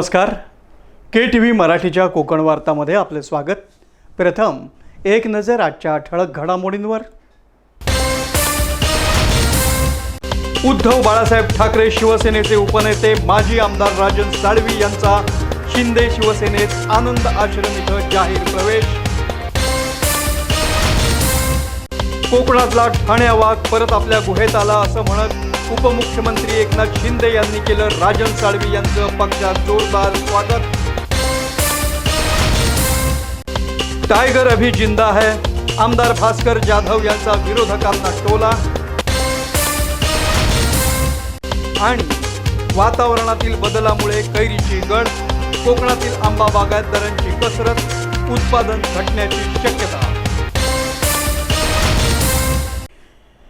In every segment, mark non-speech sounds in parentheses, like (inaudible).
नमस्कार. के T V मराठीच्या कोकण वार्तामध्ये आपले स्वागत. प्रथम एक नजर आजच्या ठळक घडामोडींवर. उद्धव बाळासाहेब ठाकरे शिवसेनेचे उपनेते माजी आमदार राजन साळवी यांचा शिंदे शिवसेनेत आनंद आश्रम इथं जाहीर प्रवेश. कोकणातला ठाण्या वाघ परत आपल्या गुहेत आला असं म्हणत उपमुख्यमंत्री एकनाथ शिंदे यांनी केलं राजन साळवी यांचं पक्षात जोरदार स्वागत. टायगर अभी जिंदा है. आमदार भास्कर जाधव यांचा विरोधकांना टोला. आणि वातावरणातील बदलामुळे कैरीची गड कोकणातील आंबा बागायतदारांची कसरत उत्पादन घटण्याची शक्यता.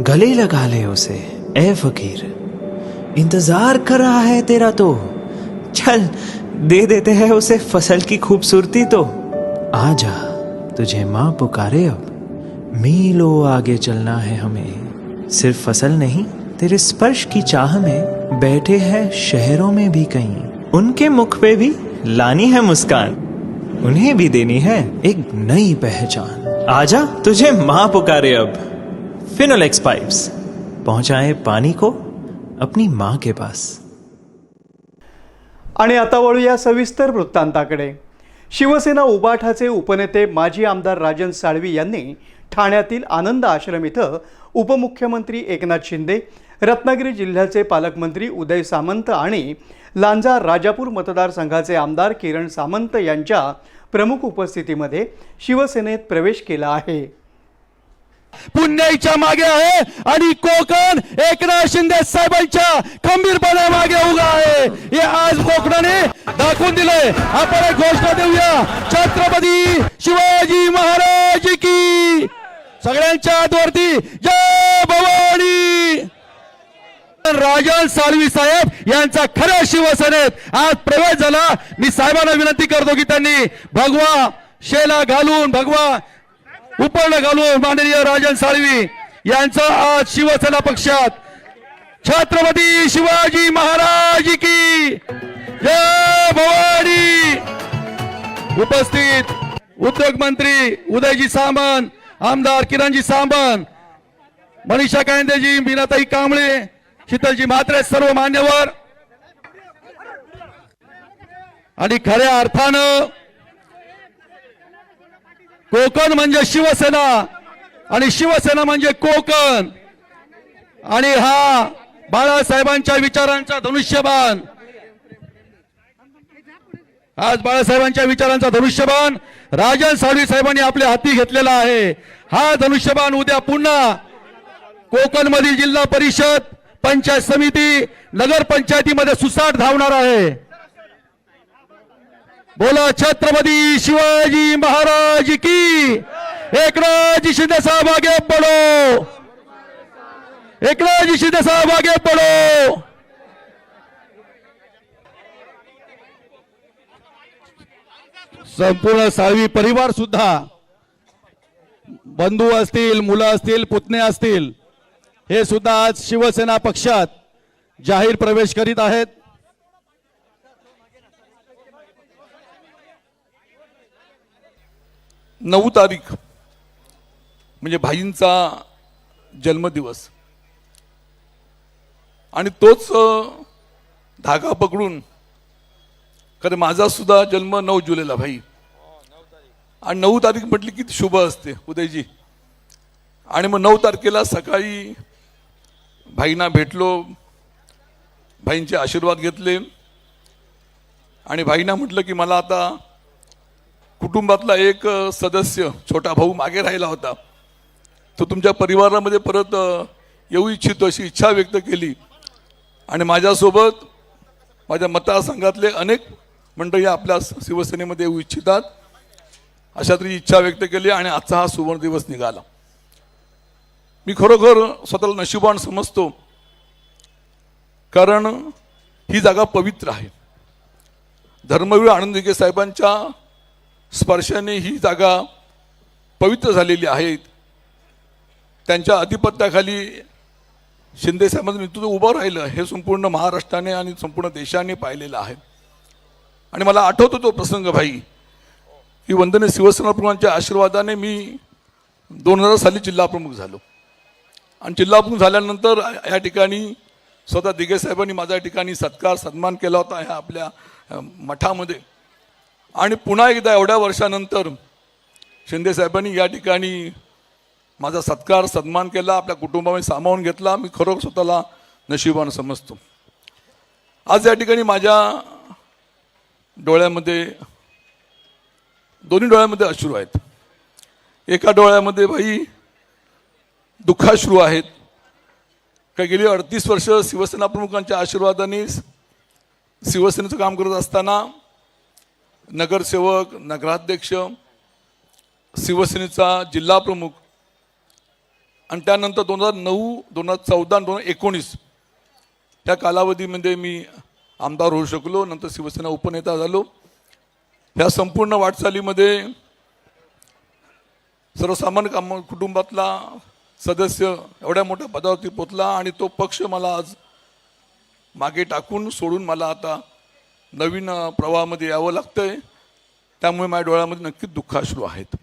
गले लगा ले उसे। ए फकीर, इंतज़ार कर रहा है तेरा तो। चल, दे देते हैं उसे फ़सल की खूबसूरती तो। आजा तुझे माँ पुकारे अब। मीलों आगे चलना है हमें। सिर्फ़ फ़सल नहीं, तेरे स्पर्श की चाह में बैठे हैं शहरों में भी कहीं। उनके मुख पे भी लानी है मुस्कान। उन्हें भी देनी है एक नई पहचान। आजा तुझे माँ पुकारे अब। फिनोलेक्स पाइप्स पहुंचाए पानी को अपनी माँ के पास। आणि आता वळूया सविस्तर वृत्तांताकडे. शिवसेना उबाठाचे उपनेते माजी आमदार राजन साळवी यांनी ठाण्यातील आनंद आश्रम इथं उपमुख्यमंत्री एकनाथ शिंदे रत्नागिरी जिल्ह्याचे पालकमंत्री उदय सामंत आणि लांजा राजापूर मतदारसंघाचे आमदार किरण सामंत यांच्या प्रमुख उपस्थितीमध्ये शिवसेनेत प्रवेश केला आहे. पुण्याईच्या मागे आहे आणि कोकण एकनाथ शिंदे साहेबांच्या खंबीरपणा मागे उभा आहे. हे आज कोकणाने दाखवून दिलंय. आपण एक घोषणा देऊया. छत्रपती शिवाजी महाराज की. सगळ्यांच्या हातवरती जय भवानी. राजन साळवी साहेब यांचा खऱ्या शिवसेनेत आज प्रवेश झाला. मी साहेबांना विनंती करतो की त्यांनी भगवा शेला घालून भगवा उपर्ण घालून माननीय राजन साळवी यांचा आज शिवसेना पक्षात. छत्रपती शिवाजी महाराज की जय भवानी. उपस्थित उद्योग मंत्री उदयजी सामंत आमदार किरणजी सामंत मनीषा कायंदेजी मीनाताई कांबळे शीतलजी म्हात्रे सर्व मान्यवर. आणि खऱ्या अर्थानं कोकण म्हणजे शिवसेना आणि शिवसेना म्हणजे कोकण. आणि हा बाळासाहेबांच्या विचारांचा धनुष्यबाण. आज बाळासाहेबांच्या विचारांचा धनुष्यबाण. राजन साळवी साहेबांनी आपल्या हाती घेतलेला आहे. हा धनुष्यबाण उद्या पुन्हा कोकणमधील जिल्हा परिषद पंचायत समिती नगर पंचायतीमध्ये सुसाट धावणार आहे. बोला छत्रपती शिवाजी महाराज की? एकनाथ शिंदे साहब आगे पडो एकनाथ शिंदे साहब आगे पडो संपूर्ण साळवी परिवार सुद्धा बंधू असतील मुलं असतील पुतणे असतील हे सुद्धा आज शिवसेना पक्षात जाहीर प्रवेश करीत आहेत. नऊ तारीख म्हणजे भाईंचा जन्मदिवस. आणि तोच धागा पकडून कारण माझा सुद्धा जन्म नऊ जुलैला भाई. आणि नऊ तारीख म्हटली की शुभ असते उदयजी. आणि मग नऊ तारखेला सकाळी भाईंना भेटलो भाईंचे आशीर्वाद घेतले. आणि भाईंना म्हटलं की मला आता कुटुंबातला एक सदस्य छोटा भाऊ मागे राहिला होता. तो तुमच्या परिवारामध्ये परत येऊ इच्छितो अशी इच्छा व्यक्त केली. आणि माझ्यासोबत माझ्या मतदारसंघातले अनेक मंडळी आपल्या शिवसेनेमध्ये येऊ इच्छितात. अशा तरी इच्छा व्यक्त केली आणि आजचा हा सुवर्ण दिवस निघाला. मी खरोखर स्वतःला नशिबान समजतो. कारण ही जागा पवित्र आहे. धर्मवीर आनंद साहेबांच्या स्पर्शाने ही जागा पवित्र झालेली आहे त्यांच्या अधिपत्याखाली शिंदे साहेबांचं नेतृत्व उभं राहिलं हे संपूर्ण महाराष्ट्राने आणि संपूर्ण देशाने पाहिलेलं आहे. आणि मला आठवतो तो प्रसंग भाई. की वंदने शिवसेना आशीर्वादाने मी दोन हजार साली जिल्हाप्रमुख झालो. आणि जिल्हाप्रमुख झाल्यानंतर या ठिकाणी स्वतः दिगे साहेबांनी माझ्या ठिकाणी सत्कार सन्मान केला होता ह्या आपल्या मठामध्ये. आणि पुन्हा एकदा एवढ्या वर्षानंतर शिंदेसाहेबांनी या ठिकाणी माझा सत्कार सन्मान केला आपल्या कुटुंबामध्ये सामावून घेतला. मी खरोखर स्वतःला नशिबान समजतो. आज या ठिकाणी माझ्या डोळ्यामध्ये दोन्ही डोळ्यामध्ये अश्रू आहेत. एका डोळ्यामध्ये भाई दुःखाश्रू आहेत. का गेली अडतीस वर्ष शिवसेना प्रमुखांच्या आशीर्वादाने शिवसेनेचं काम करत असताना नगरसेवक नगराध्यक्ष शिवसेनेचा जिल्हा प्रमुख आणि त्यानंतर दोन हजार नऊ दोन हजार चौदा दोन हजार एकोणीस त्या कालावधीमध्ये मी आमदार होऊ शकलो नंतर शिवसेना उपनेता झालो. ह्या संपूर्ण वाटचालीमध्ये सर्वसामान्य काम कुटुंबातला सदस्य एवढ्या मोठ्या पदावरती पोचला आणि तो पक्ष मला आज मागे टाकून सोडून मला आता नवीन प्रवाहामध्ये यावं लागतंय. त्यामुळे माझ्या डोळ्यामध्ये नक्कीच दुःखाश्रू आहेत.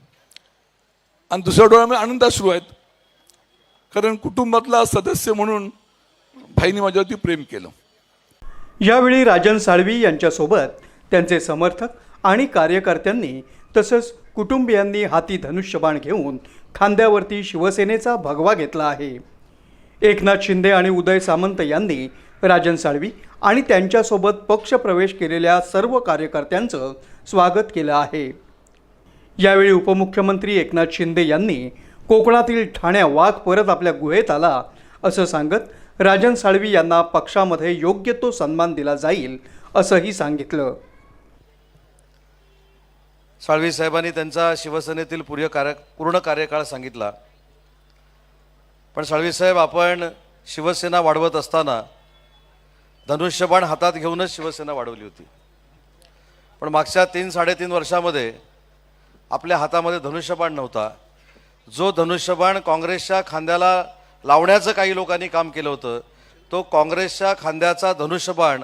आणि दुसऱ्या डोळ्यामध्ये आनंदाश्रू आहेत. कारण कुटुंबातला सदस्य म्हणून भाईने माझ्यावरती प्रेम केलं. यावेळी राजन साळवी यांच्यासोबत त्यांचे समर्थक आणि कार्यकर्त्यांनी तसंच कुटुंबियांनी हाती धनुष्यबाण घेऊन खांद्यावरती शिवसेनेचा भगवा घेतला आहे. एकनाथ शिंदे आणि उदय सामंत यांनी राजन साळवी आणि त्यांच्यासोबत पक्षप्रवेश केलेल्या सर्व कार्यकर्त्यांचं स्वागत केलं आहे. यावेळी उपमुख्यमंत्री एकनाथ शिंदे यांनी कोकणातील ठाण्या वाघ परत आपल्या गुहेत आला असं सांगत राजन साळवी यांना पक्षामध्ये योग्य तो सन्मान दिला जाईल असंही सांगितलं. साळवी साहेबांनी त्यांचा शिवसेनेतील पूर्य कार्य पूर्ण कार्यकाळ सांगितला. पण साळवी साहेब आपण शिवसेना वाढवत असताना धनुष्यबाण हातात घेऊनच शिवसेना वाढवली होती. पण मागच्या तीन साडेतीन वर्षामध्ये आपल्या हातामध्ये धनुष्यबाण नव्हता. जो धनुष्यबाण काँग्रेसच्या खांद्याला लावण्याचं काही लोकांनी काम केलं होतं तो काँग्रेसच्या खांद्याचा धनुष्यबाण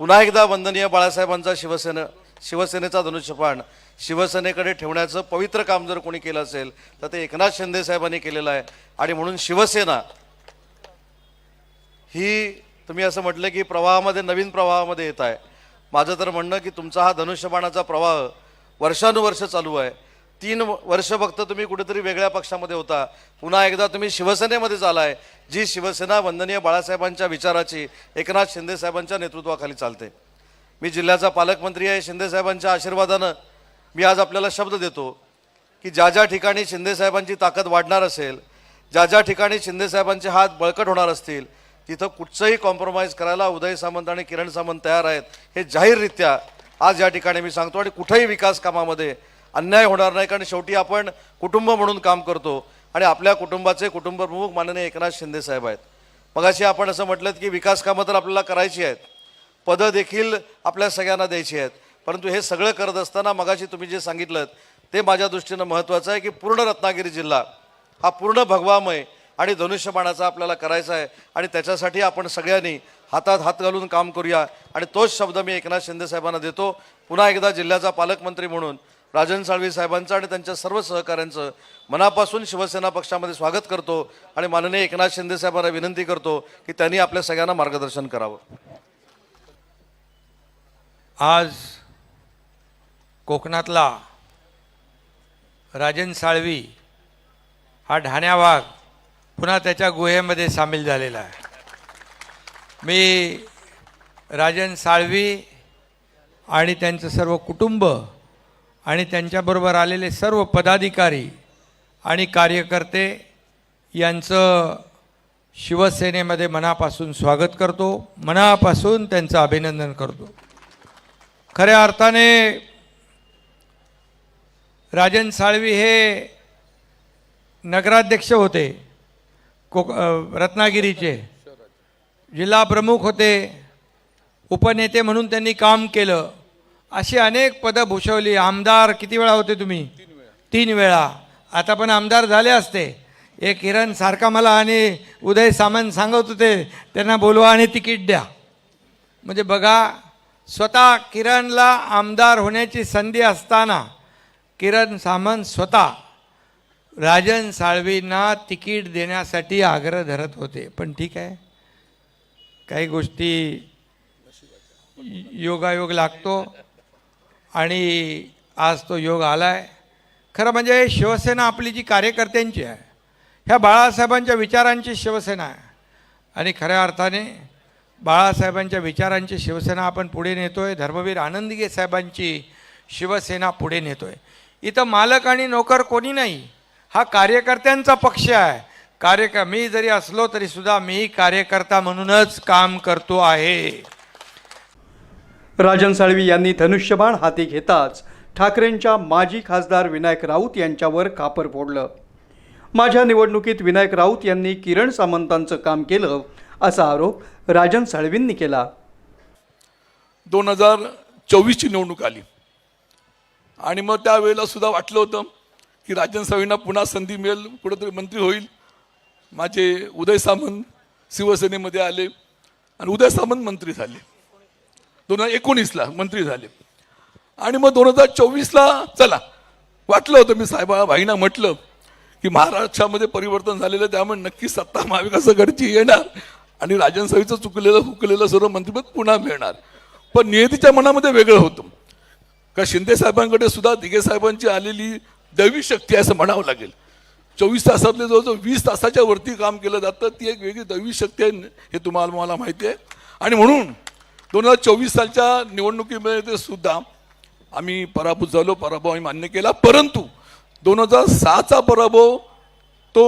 पुन्हा एकदा वंदनीय बाळासाहेबांचा शिवसेना शिवसेनेचा धनुष्यबाण शिवसेनेकडे ठेवण्याचं पवित्र काम जर कोणी केलं असेल तर ते एकनाथ शिंदे साहेबांनी केलेलं आहे. आणि म्हणून शिवसेना ही तुम्ही असं म्हटलं की प्रवाहामध्ये नवीन प्रवाहामध्ये येत आहे. माझं तर म्हणणं की तुमचा हा धनुष्यबाणाचा प्रवाह वर्षानुवर्ष चालू आहे. तीन वर्ष फक्त तुम्ही कुठेतरी वेगळ्या पक्षामध्ये होता. पुन्हा एकदा तुम्ही शिवसेनेमध्येच आहे जी शिवसेना वंदनीय बाळासाहेबांच्या विचाराची एकनाथ शिंदेसाहेबांच्या नेतृत्वाखाली चालते. मी जिल्ह्याचा पालकमंत्री आहे शिंदेसाहेबांच्या आशीर्वादानं मी आज आपल्याला शब्द देतो की ज्या ज्या ठिकाणी शिंदेसाहेबांची ताकद वाढणार असेल ज्या ज्या ठिकाणी शिंदेसाहेबांचे हात बळकट होणार असतील तिथं कुठचंही कॉम्प्रोमाइज करायला उदय सामंत आणि किरण सामंत तयार आहेत. हे जाहीररित्या आज या ठिकाणी मी सांगतो आणि कुठेही विकास कामामध्ये अन्याय होणार नाही कारण शेवटी आपण कुटुंब म्हणून काम करतो आणि आपल्या कुटुंबाचे कुटुंबप्रमुख माननीय एकनाथ शिंदे साहेब आहेत. मगाशी आपण असं म्हटलं की विकास कामं तर आपल्याला करायची आहेत. पदं देखील आपल्या सगळ्यांना द्यायची आहेत. परंतु हे सगळं करत असताना मगाशी तुम्ही जे सांगितलं ते माझ्या दृष्टीनं महत्त्वाचं आहे की पूर्ण रत्नागिरी जिल्हा हा पूर्ण भगवामय आणि धनुष्यबाणाचा आपल्याला करायचा आहे. आणि त्याच्यासाठी आपण सगळ्यांनी हातात हात घालून काम करूया. आणि तोच शब्द मी एकनाथ शिंदे साहेबांना देतो. पुन्हा एकदा जिल्ह्याचा पालकमंत्री म्हणून राजन साळवी साहेबांचं आणि त्यांच्या सर्व सहकाऱ्यांचं मनापासून शिवसेना पक्षामध्ये स्वागत करतो. आणि माननीय एकनाथ शिंदे साहेबांना विनंती करतो की त्यांनी आपल्या सगळ्यांना मार्गदर्शन करावं. आज कोकणातला राजन साळवी हा ढाण्या पुन्हा त्याच्या गुहेमध्ये सामील झालेला आहे. मी राजन साळवी आणि त्यांचं सर्व कुटुंब आणि त्यांच्याबरोबर आलेले सर्व पदाधिकारी आणि कार्यकर्ते यांचं शिवसेनेमध्ये मनापासून स्वागत करतो. मनापासून त्यांचं अभिनंदन करतो. खऱ्या अर्थाने राजन साळवी हे नगराध्यक्ष होते. कोक रत्नागिरीचे. जिल्हा प्रमुख होते उपनेते म्हणून त्यांनी काम केलं. अशी अनेक पदं भूषवली. आमदार किती वेळा होते तुम्ही? तीन वेळा. आता पण आमदार झाले असते. एक किरण सारखा मला आणि उदय सामंत सांगत होते त्यांना बोलवा आणि तिकीट द्या. म्हणजे बघा स्वतः किरणला आमदार होण्याची संधी असताना किरण सामंत स्वतः राजन साळवींना तिकीट देण्यासाठी आग्रह धरत होते पण ठीक आहे. काही गोष्टी योगायोग लागतो आणि आज तो योग आला आहे खरं म्हणजे शिवसेना आपली जी कार्यकर्त्यांची आहे ह्या बाळासाहेबांच्या विचारांची शिवसेना आहे. आणि खऱ्या अर्थाने बाळासाहेबांच्या विचारांची शिवसेना आपण पुढे नेतो आहे धर्मवीर आनंदगे साहेबांची शिवसेना पुढे नेतो आहे इथं मालक आणि नोकर कोणी नाही. हा कार्यकर्त्यांचा पक्ष आहे. कार्यक मी जरी असलो तरी सुद्धा मी कार्यकर्ता म्हणूनच काम करतो आहे. राजन साळवी यांनी धनुष्यबाण हाती घेताच ठाकरेंच्या माजी खासदार विनायक राऊत यांच्यावर खापर फोडलं. माझ्या निवडणुकीत विनायक राऊत यांनी किरण सामंतांचं काम केलं असा आरोप राजन साळवींनी केला. दोन हजार चोवीसची निवडणूक आली. आणि मग त्यावेळेला सुद्धा वाटलं होतं की राजन सावींना पुन्हा संधी मिळेल कुठंतरी मंत्री होईल. माझे उदय सामंत शिवसेनेमध्ये आले आणि उदय सामंत मंत्री झाले. दोन हजार एकोणीसला मंत्री झाले. आणि मग दोन हजार चोवीसला चला वाटलं होतं मी साहेबा भाईंना म्हटलं की महाराष्ट्रामध्ये परिवर्तन झालेलं त्यामुळे नक्की सत्ता महाविकास आघाडीची येणार आणि राजन सावीचं चुकलेलं हुकलेलं सर्व मंत्रिपद पुन्हा मिळणार. पण नियतीच्या मनामध्ये वेगळं होतं. का शिंदे साहेबांकडे सुद्धा दिघे साहेबांची आलेली दैवी शक्ती असं म्हणावं लागेल. चोवीस तासातले जवळजवळ वीस तासाच्या वरती काम केलं जातं ती एक वेगळी दैवी शक्ती आहे हे तुम्हाला मला माहिती आहे. आणि म्हणून दोन हजार चोवीस सालच्या निवडणुकीमध्ये सुद्धा आम्ही पराभूत झालो पराभव आम्ही मान्य केला. परंतु दोन हजार सहाचा पराभव तो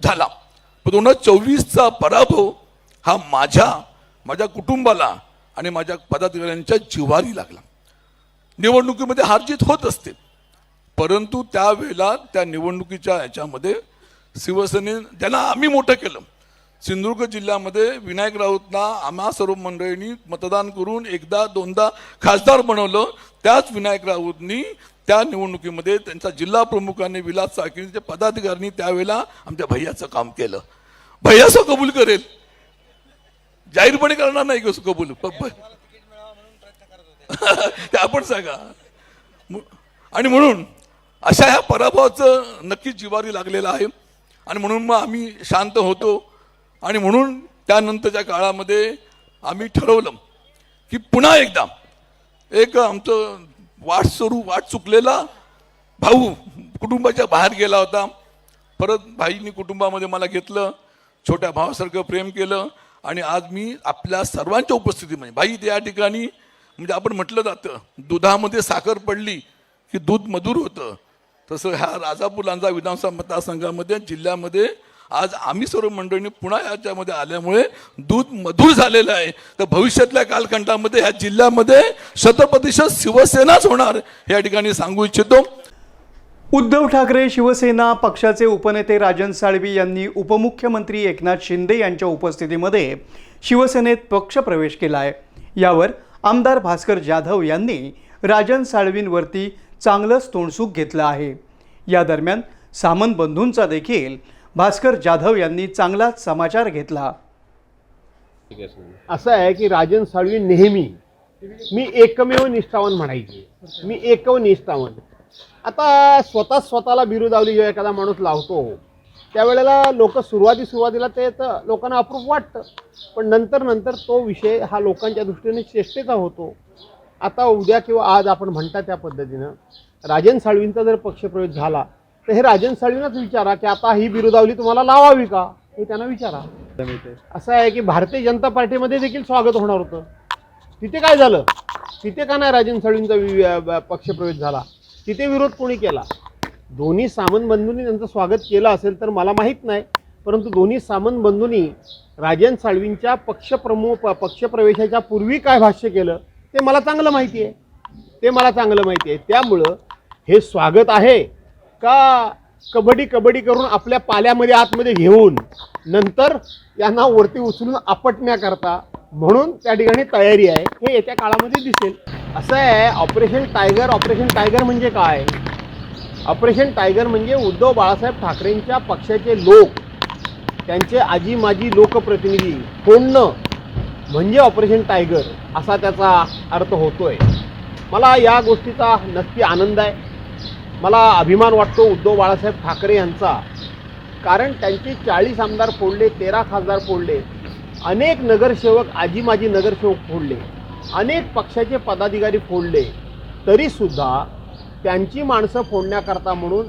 झाला. पण दोन हजार चोवीसचा पराभव हा माझ्या माझ्या कुटुंबाला आणि माझ्या पदाधिकाऱ्यांच्या जिव्हारी लागला. निवडणुकीमध्ये हार जीत होत असते. परंतु त्यावेळेला त्या निवडणुकीच्या ह्याच्यामध्ये शिवसेने त्यांना आम्ही मोठं केलं सिंधुदुर्ग जिल्ह्यामध्ये विनायक राऊतना आम्हा सर्व मंडळींनी मतदान करून एकदा दोनदा खासदार बनवलं. त्याच विनायक राऊतनी त्या निवडणुकीमध्ये त्यांचा जिल्हा प्रमुखांनी विलास साळकीचे पदाधिकाऱ्यांनी त्यावेळेला आमच्या भैयाचं काम केलं. भैयाचं कबूल करेल. जाहीरपणे करणार नाही कसं कबूल. (laughs) आपण सांगा. मु- आणि म्हणून अशा ह्या पराभवाचं नक्कीच जिवारी लागलेलं आहे. आणि म्हणून मग आम्ही शांत होतो. आणि म्हणून त्यानंतरच्या काळामध्ये आम्ही ठरवलं की पुन्हा एकदा एक आमचं वाट स्वरूप वाट चुकलेला भाऊ कुटुंबाच्या बाहेर गेला होता. परत भाईंनी कुटुंबामध्ये मला घेतलं. छोट्या भावासारखं प्रेम केलं. आणि आज मी आपल्या सर्वांच्या उपस्थितीमध्ये भाई त्या ठिकाणी म्हणजे आपण म्हटलं जातं दुधामध्ये साखर पडली की दूध मधुर होतं. तसं ह्या राजापूर लांजा विधानसभा मतदारसंघामध्ये जिल्ह्यामध्ये आज आम्ही सर्व मंडळींनी पुन्हा याच्यामध्ये आल्यामुळे दूध मधुर झालेलं आहे. तर भविष्यातल्या कालखंडामध्ये ह्या जिल्ह्यामध्ये शतप्रतिशत शिवसेनाच होणार या ठिकाणी सांगू इच्छितो. उद्धव ठाकरे शिवसेना पक्षाचे उपनेते राजन साळवी यांनी उपमुख्यमंत्री एकनाथ शिंदे यांच्या उपस्थितीमध्ये शिवसेनेत पक्षप्रवेश केला आहे यावर आमदार भास्कर जाधव यांनी राजन साळवींवरती चांगलंच तोंडसूक घेतलं आहे. या दरम्यान सामंत बंधूंचा देखील भास्कर जाधव यांनी चांगलाच समाचार घेतला. असं आहे की राजन साळवी नेहमी मी एकमेव निष्ठावान म्हणायचे. मी एकव निष्ठावान. आता स्वतः स्वतःला बिरुदावली जेव्हा एखादा माणूस लावतो त्यावेळेला लोक सुरुवाती सुरुवातीला ते तर लोकांना अप्रूप वाटतं. पण नंतर नंतर तो विषय हा लोकांच्या दृष्टीने चेष्टेचा होतो. आता उद्या किंवा आज आपण म्हणता त्या पद्धतीनं राजन साळवींचा जर पक्षप्रवेश झाला तर हे राजन साळवींनाच विचारा की आता ही बिरुदावली तुम्हाला लावावी का? हे त्यांना विचारा. असं आहे की भारतीय जनता पार्टीमध्ये देखील स्वागत होणार होतं. तिथे काय झालं? तिथे का नाही राजन साळवींचा पक्षप्रवेश झाला? तिथे विरोध कोणी केला? दोन्ही सामन बंधूंनी त्यांचं स्वागत केलं असेल तर मला माहीत नाही परंतु दोन्ही सामन बंधूंनी राजन साळवींच्या पक्षप्रमुख पक्षप्रवेशाच्या पूर्वी काय भाष्य केलं? ते मला चांगलं माहिती आहे. ते मला चांगलं माहिती आहे. त्यामुळं हे स्वागत आहे का कबड्डी कबड्डी करून आपल्या पाल्यामध्ये आतमध्ये घेऊन नंतर यांना वरती उचलून आपटण्याकरता म्हणून त्या ठिकाणी तयारी आहे. हे येत्या काळामध्ये दिसेल. असं आहे ऑपरेशन टायगर ऑपरेशन टायगर म्हणजे काय? ऑपरेशन टायगर म्हणजे उद्धव बाळासाहेब ठाकरेंच्या पक्षाचे लोक त्यांचे आजी माजी लोकप्रतिनिधी फोडणं म्हणजे ऑपरेशन टायगर असा त्याचा अर्थ होतोय. मला या गोष्टीचा नक्की आनंद आहे. मला अभिमान वाटतो उद्धव बाळासाहेब ठाकरे यांचा. कारण त्यांचे चाळीस आमदार फोडले तेरा खासदार फोडले अनेक नगरसेवक आजी माजी नगरसेवक फोडले अनेक पक्षाचे पदाधिकारी फोडले तरीसुद्धा त्यांची माणसं फोडण्याकरता म्हणून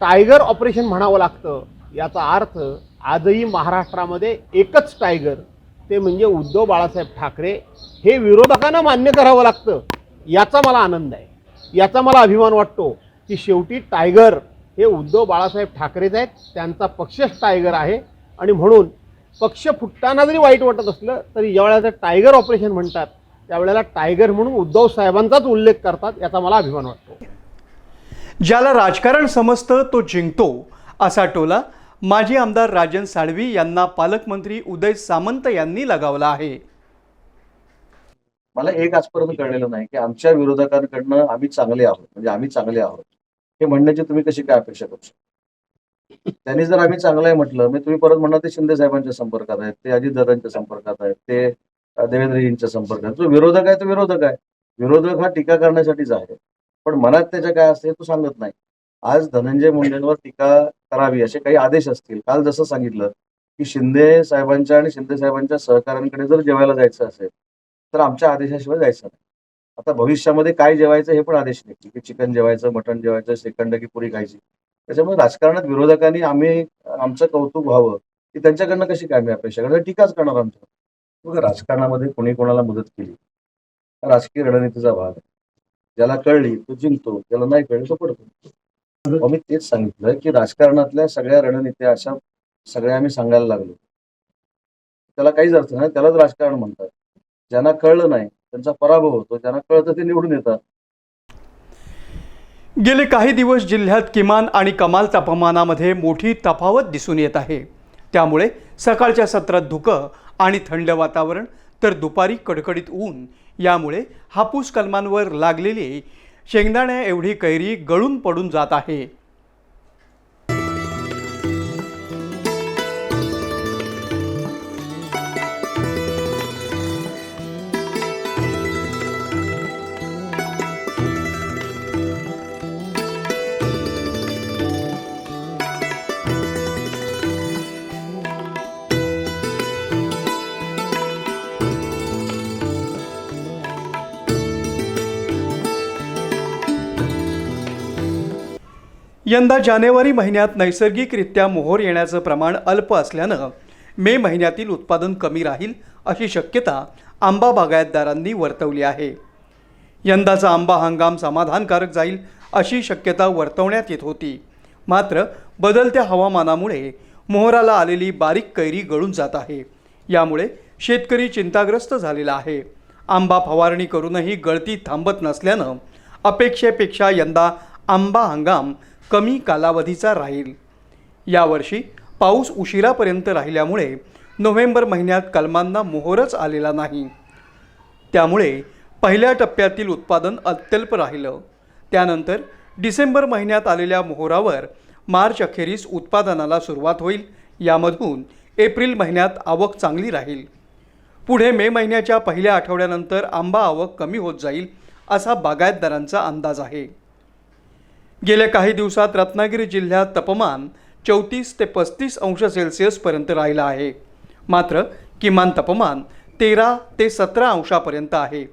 टायगर ऑपरेशन म्हणावं लागतं. याचा अर्थ आजही महाराष्ट्रामध्ये एकच टायगर. ते म्हणजे उद्धव बाळासाहेब ठाकरे हे विरोधकांना मान्य करावं लागतं. याचा मला आनंद आहे. याचा मला अभिमान वाटतो की शेवटी टायगर हे उद्धव बाळासाहेब ठाकरेच आहेत. त्यांचा पक्षच टायगर आहे. आणि म्हणून पक्ष फुटताना जरी वाईट वाटत असलं तरी ज्यावेळेला टायगर ऑपरेशन म्हणतात त्यावेळेला टायगर म्हणून उद्धव साहेबांचाच उल्लेख करतात याचा मला अभिमान वाटतो. ज्याला राजकारण समजतं तो जिंकतो असा टोला माजी आमदार राजन साळवी यांना पालकमंत्री उदय सामंत यांनी लगावला आहे. मला एक आजपर्यंत कळलेलं नाही की आमच्या विरोधकांकडनं आम्ही चांगले आहोत म्हणजे आम्ही चांगले आहोत. हे म्हणण्याची तुम्ही कशी काय अपेक्षा करू शकता? त्यांनी जर आम्ही चांगलं आहे म्हटलं मी तुम्ही परत म्हणणार ते शिंदे साहेबांच्या संपर्कात आहेत ते अजितदादांच्या संपर्कात आहेत ते देवेंद्रजींच्या संपर्कात जो विरोधक आहे तो विरोधक आहे. विरोधक हा टीका करण्यासाठीच आहे. पण मनात त्याच्या काय असते हे तो सांगत नाही. आज धनंजय मुंडेंवर टीका करावी असे काही आदेश असतील. काल जसं सांगितलं की शिंदे साहेबांच्या आणि शिंदे साहेबांच्या सहकाऱ्यांकडे जर जेवायला जायचं असेल तर आमच्या आदेशाशिवाय जायचं नाही. आता भविष्यामध्ये काय जेवायचं हे पण आदेश निघतील की चिकन जेवायचं मटण जेवायचं श्रीखंड की पुरी खायची. त्याच्यामुळे राजकारणात विरोधकांनी आम्ही आमचं कौतुक व्हावं की त्यांच्याकडनं कशी काय मी अपेक्षा करणार? टीकाच करणार आमच्या मग राजकारणामध्ये कोणी कोणाला मदत केली? राजकीय रणनीतीचा भाग आहे. ज्याला कळली तो जिंकतो ज्याला नाही कळली तो पडतो. मी तेच सांगितलं की राजकारणातल्या सगळ्या रणनीत्या अशा सगळ्या आम्ही सांगायला लागलो. त्याला काहीच अर्थ नाही त्यालाच राजकारण म्हणतात. ज्यांना कळलं नाही त्यांचा पराभव होतो ज्यांना कळतं ते निवडून येतात. गेले काही दिवस जिल्ह्यात किमान आणि कमाल तापमानामध्ये मोठी तफावत दिसून येत आहे. त्यामुळे सकाळच्या सत्रात धुकं आणि थंड वातावरण तर दुपारी कडकडीत ऊन यामुळे हापूस कलमांवर लागलेली शेंगदाण्या एवढी कैरी गळून पडून जात आहे. यंदा जानेवारी महिन्यात नैसर्गिकरित्या मोहोर येण्याचं प्रमाण अल्प असल्यानं मे महिन्यातील उत्पादन कमी राहील अशी शक्यता आंबा बागायतदारांनी वर्तवली आहे. यंदाचा आंबा हंगाम समाधानकारक जाईल अशी शक्यता वर्तवण्यात येत होती. मात्र बदलत्या हवामानामुळे मोहराला आलेली बारीक कैरी गळून जात आहे. यामुळे शेतकरी चिंताग्रस्त झालेला आहे. आंबा फवारणी करूनही गळती थांबत नसल्यानं अपेक्षेपेक्षा यंदा आंबा हंगाम कमी कालावधीचा राहील. यावर्षी पाऊस उशिरापर्यंत राहिल्यामुळे नोव्हेंबर महिन्यात कलमांना मोहरच आलेला नाही. त्यामुळे पहिल्या टप्प्यातील उत्पादन अत्यल्प राहिलं. त्यानंतर डिसेंबर महिन्यात आलेल्या मोहोरावर मार्च अखेरीस उत्पादनाला सुरुवात होईल. यामधून एप्रिल महिन्यात आवक चांगली राहील. पुढे मे महिन्याच्या पहिल्या आठवड्यानंतर आंबा आवक कमी होत जाईल असा बागायतदारांचा अंदाज आहे. गेल्या काही दिवसात रत्नागिरी जिल्ह्यात तापमान चौतीस ते पस्तीस अंश सेल्सिअसपर्यंत राहिलं आहे. मात्र किमान तापमान तेरा ते सतरा अंशापर्यंत आहे.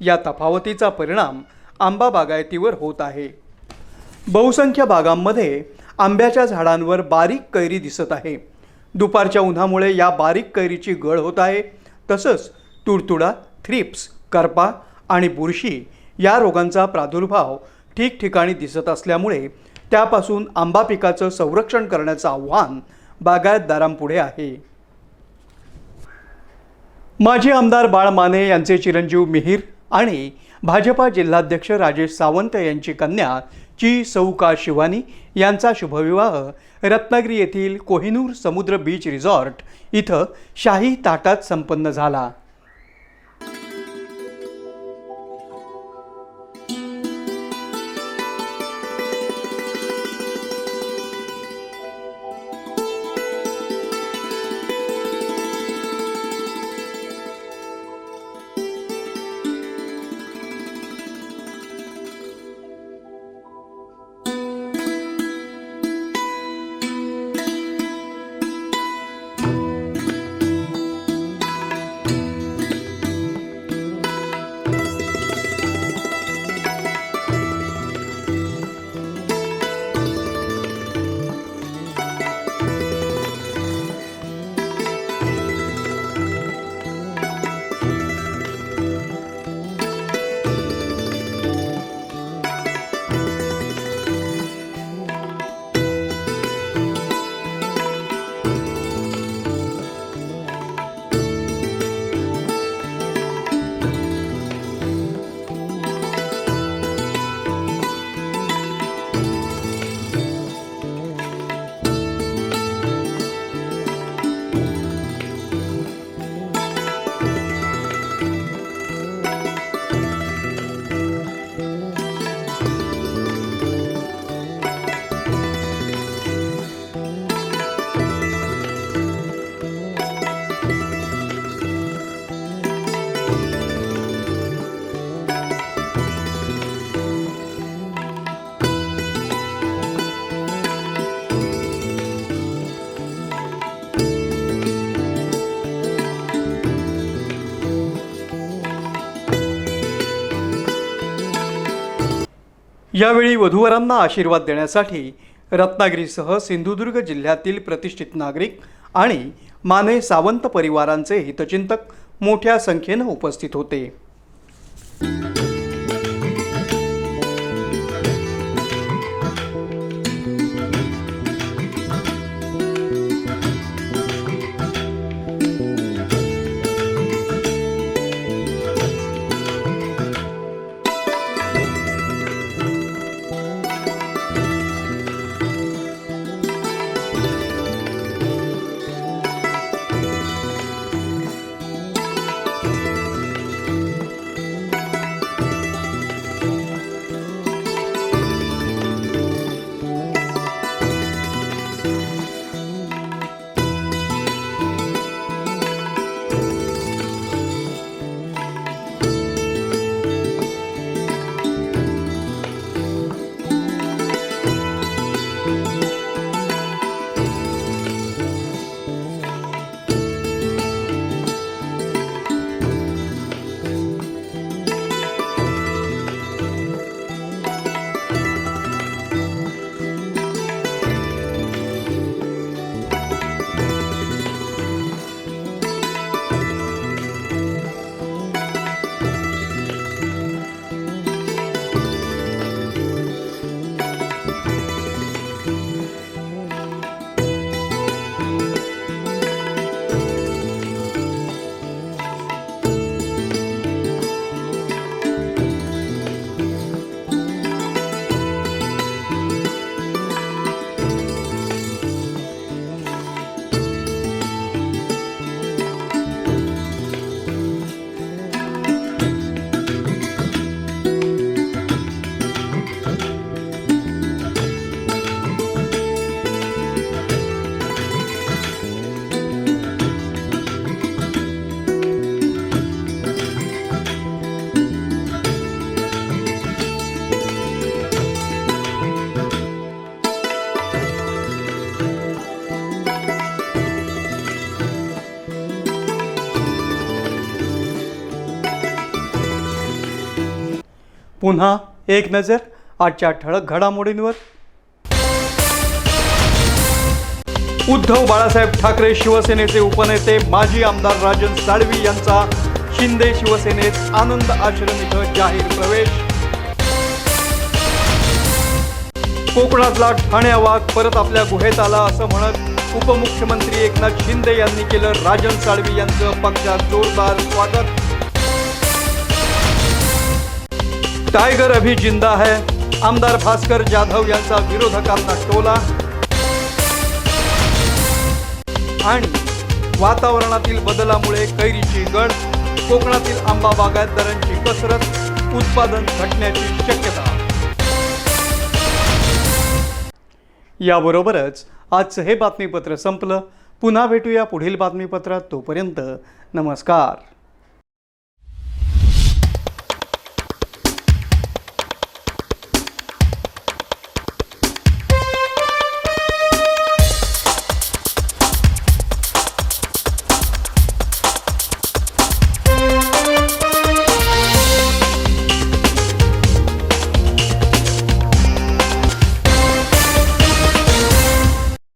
या तफावतीचा परिणाम आंबा बागायतीवर होत आहे. बहुसंख्य बागांमध्ये आंब्याच्या झाडांवर बारीक कैरी दिसत आहे. दुपारच्या उन्हामुळे या बारीक कैरीची गळ होत आहे. तसंच तुडतुडा थ्रिप्स करपा आणि बुरशी या रोगांचा प्रादुर्भाव ठिकठिकाणी दिसत असल्यामुळे त्यापासून आंबा पिकाचं संरक्षण करण्याचं आव्हान बागायतदारांपुढे आहे. माजी आमदार बाळ माने यांचे चिरंजीव मिहीर आणि भाजपा जिल्हाध्यक्ष राजेश सावंत यांची कन्या ची सौका शिवानी यांचा शुभविवाह रत्नागिरी येथील कोहिनूर समुद्र बीच रिसॉर्ट इथं शाही ताटात संपन्न झाला. यावेळी वधूवरांना आशीर्वाद देण्यासाठी रत्नागिरीसह सिंधुदुर्ग जिल्ह्यातील प्रतिष्ठित नागरिक आणि माने सावंत परिवारांचे हितचिंतक मोठ्या संख्येनं उपस्थित होते. पुन्हा एक नजर आजच्या ठळक घडामोडींवर. उद्धव बाळासाहेब ठाकरे शिवसेनेचे उपनेते माजी आमदार राजन साळवी यांचा शिंदे शिवसेनेत आनंद आश्रम इथं जाहीर प्रवेश. कोकणातला ठाण्या वाघ परत आपल्या गुहेत आला असं म्हणत उपमुख्यमंत्री एकनाथ शिंदे यांनी केलं राजन साळवी यांचं पक्षात जोरदार स्वागत. टायगर अभी जिंदा है। आमदार भास्कर जाधव यांचा विरोधकांना टोला। आणि वातावरणातील बदलामुळे कैरीची गळ कोकणातील आंबा बागायतदारांची कसरत उत्पादन घटण्याची शक्यता. याबरोबरच आजचं हे बातमीपत्र संपलं. पुन्हा भेटूया पुढील बातमीपत्रात तोपर्यंत नमस्कार.